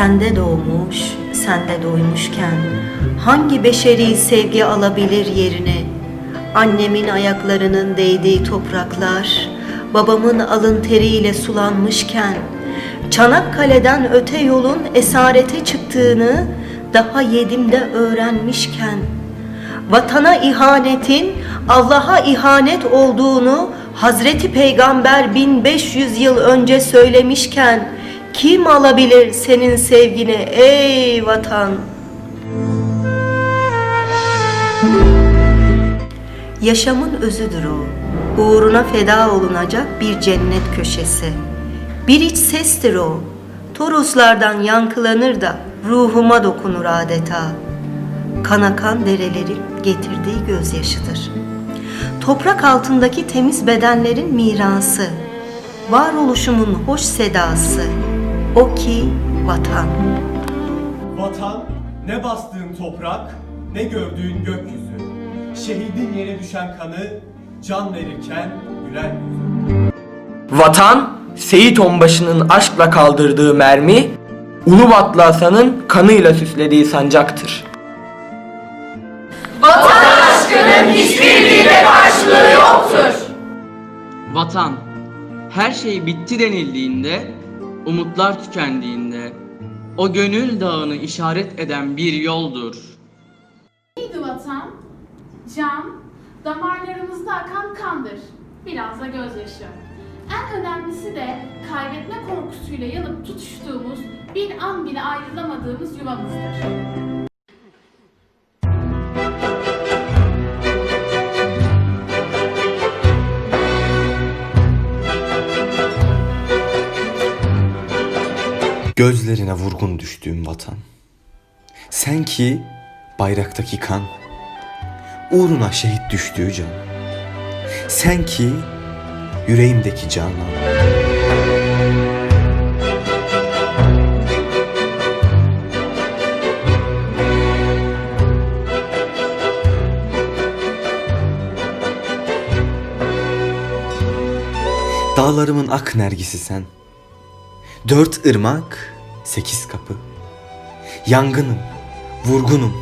Sende doğmuş, sende doymuşken hangi beşeri sevgi alabilir yerini? Annemin ayaklarının değdiği topraklar, babamın alın teriyle sulanmışken, Çanakkale'den öte yolun esarete çıktığını daha yedimde öğrenmişken, vatana ihanetin Allah'a ihanet olduğunu Hazreti Peygamber 1500 yıl önce söylemişken kim alabilir senin sevgini ey vatan? Yaşamın özüdür o. Uğruna feda olunacak bir cennet köşesi. Bir iç sestir o. Toroslardan yankılanır da ruhuma dokunur adeta. Kanakan derelerin getirdiği gözyaşıdır. Toprak altındaki temiz bedenlerin mirası. Varoluşumun hoş sedası. O ki vatan. Vatan ne bastığın toprak ne gördüğün gökyüzü. Şehidin yere düşen kanı can verirken gülen yüzü. Vatan, Seyit Onbaşı'nın aşkla kaldırdığı mermi, Ulubatlı Hasan'ın kanıyla süslediği sancaktır. Vatan, her şey bitti denildiğinde, umutlar tükendiğinde, o gönül dağını işaret eden bir yoldur. Neydi vatan? Can, damarlarımızda akan kandır. Biraz da gözyaşı. En önemlisi de kaybetme korkusuyla yanıp tutuştuğumuz, bir an bile ayrılamadığımız yuvamızdır. Gözlerine vurgun düştüğüm vatan. Sen ki bayraktaki kan, uğruna şehit düştüğü can. Sen ki yüreğimdeki canan. Dağlarımın ak nergisi sen. Dört ırmak, sekiz kapı. Yangınım, vurgunum,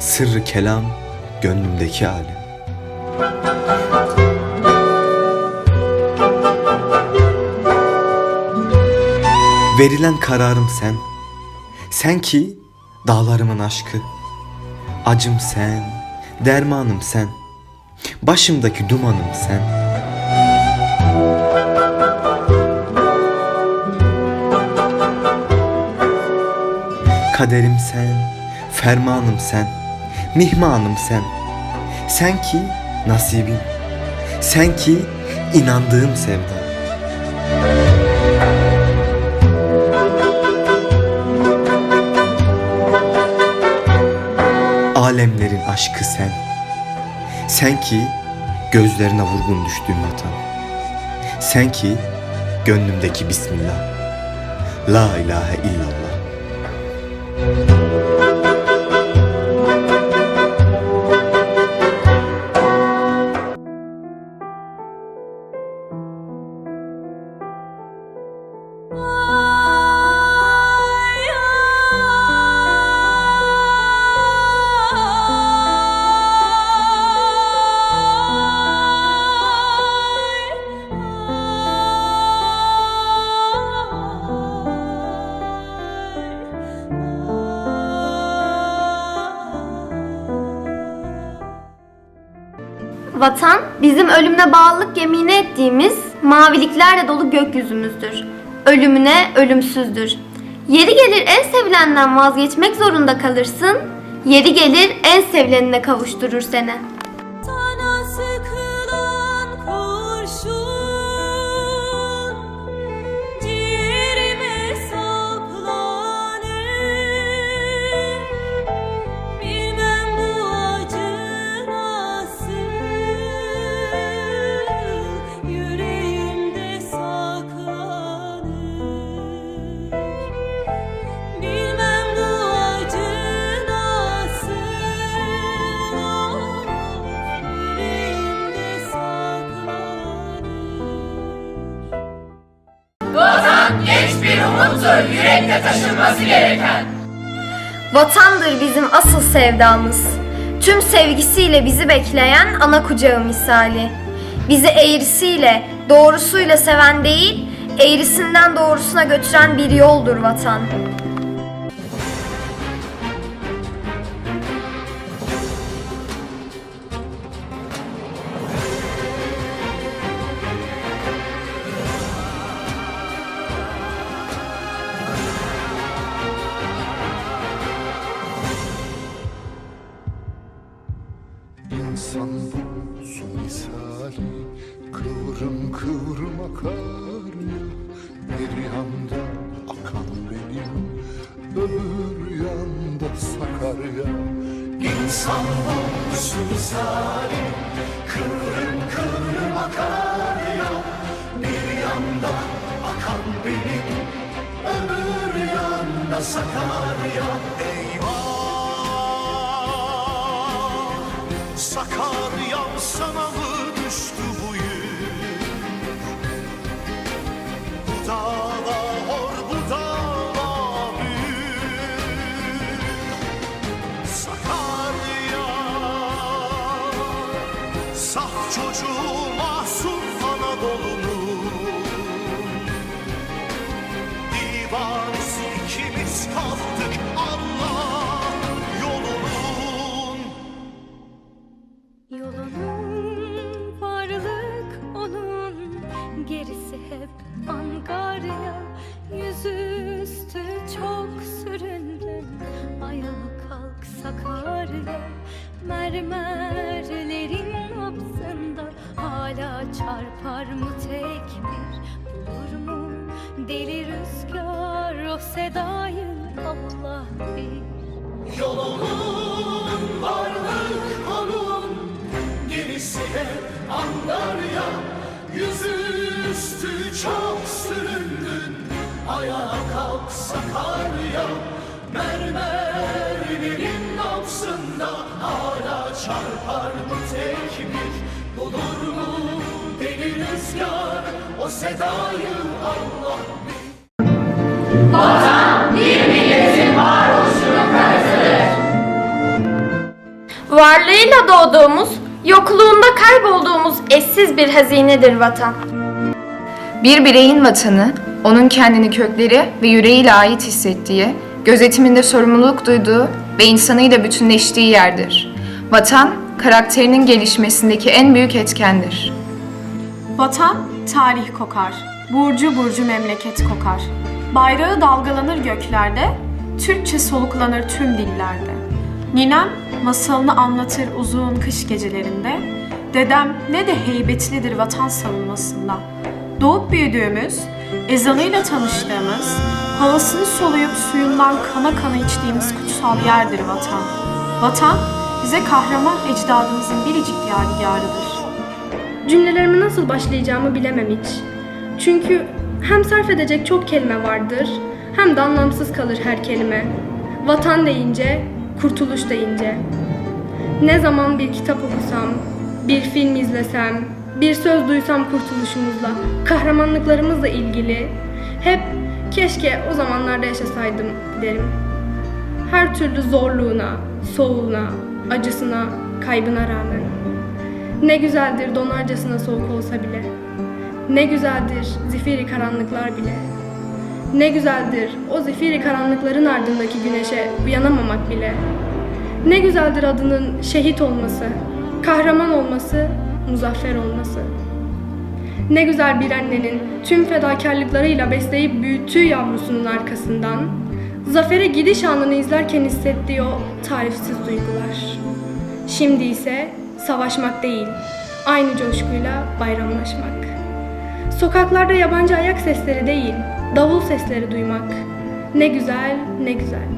sırrı kelam, gönlümdeki hali. Verilen kararım sen, sen ki dağlarımın aşkı. Acım sen, dermanım sen, başımdaki dumanım sen. Kaderim sen, fermanım sen, mihmanım sen. Sen ki nasibim, sen ki inandığım sevda. Alemlerin aşkı sen. Sen ki gözlerine vurgun düştüğüm vatan. Sen ki gönlümdeki Bismillah. La ilahe illallah. Vatan, bizim ölümüne bağlılık yemini ettiğimiz maviliklerle dolu gökyüzümüzdür. Ölümüne ölümsüzdür. Yeri gelir en sevilenden vazgeçmek zorunda kalırsın. Yeri gelir en sevilenine kavuşturur seni. Sana sıkılan kurşun Vatandır bizim asıl sevdamız. Tüm sevgisiyle bizi bekleyen ana kucağı misali. Bizi eğrisiyle, doğrusuyla seven değil, eğrisinden doğrusuna götüren bir yoldur vatan. İnsan bu su misali Kıvrım kıvrım akar ya Bir yanda akan benim Öbür yanda Sakarya Eyvah Sakaryam sana mı düştü bu? Bu dava deli rüzgar O sedayı Allah bir Yolunun varlık onun Gerisi hep Angarya Yüzüstü çok süründün Ayağa kalk Sakarya Mermerlerin nabzında Hala çarpar mı tek bir Bulur mu deli rüzgar O sedayı Allah Varlığıyla doğduğumuz, yokluğunda kaybolduğumuz eşsiz bir hazinedir vatan. Bir bireyin vatanı, onun kendini kökleri ve yüreğiyle ait hissettiği, gözetiminde sorumluluk duyduğu ve insanıyla bütünleştiği yerdir. Vatan, karakterinin gelişmesindeki en büyük etkendir. Vatan tarih kokar, burcu burcu memleket kokar. Bayrağı dalgalanır göklerde, Türkçe soluklanır tüm dillerde. Ninem masalını anlatır uzun kış gecelerinde. Dedem ne de heybetlidir vatan savunmasında. Doğup büyüdüğümüz, ezanıyla tanıştığımız, havasını soluyup suyundan kana kana içtiğimiz kutsal yerdir vatan. Vatan bize kahraman ecdadımızın biricik yadigarıdır. Cümlelerimi nasıl başlayacağımı bilemem hiç. Çünkü hem sarf edecek çok kelime vardır, hem de anlamsız kalır her kelime. Vatan deyince, kurtuluş deyince. Ne zaman bir kitap okusam, bir film izlesem, bir söz duysam kurtuluşumuzla, kahramanlıklarımızla ilgili, hep keşke o zamanlarda yaşasaydım derim. Her türlü zorluğuna, soğuğuna, acısına, kaybına rağmen. Ne güzeldir donarcasına soğuk olsa bile. Ne güzeldir zifiri karanlıklar bile. Ne güzeldir o zifiri karanlıkların ardındaki güneşe uyanamamak bile. Ne güzeldir adının şehit olması, kahraman olması, muzaffer olması. Ne güzel bir annenin tüm fedakarlıklarıyla besleyip büyüttüğü yavrusunun arkasından zafere gidiş anını izlerken hissettiği o tarifsiz duygular. Şimdi ise savaşmak değil, aynı coşkuyla bayramlaşmak. Sokaklarda yabancı ayak sesleri değil, davul sesleri duymak. Ne güzel, ne güzel.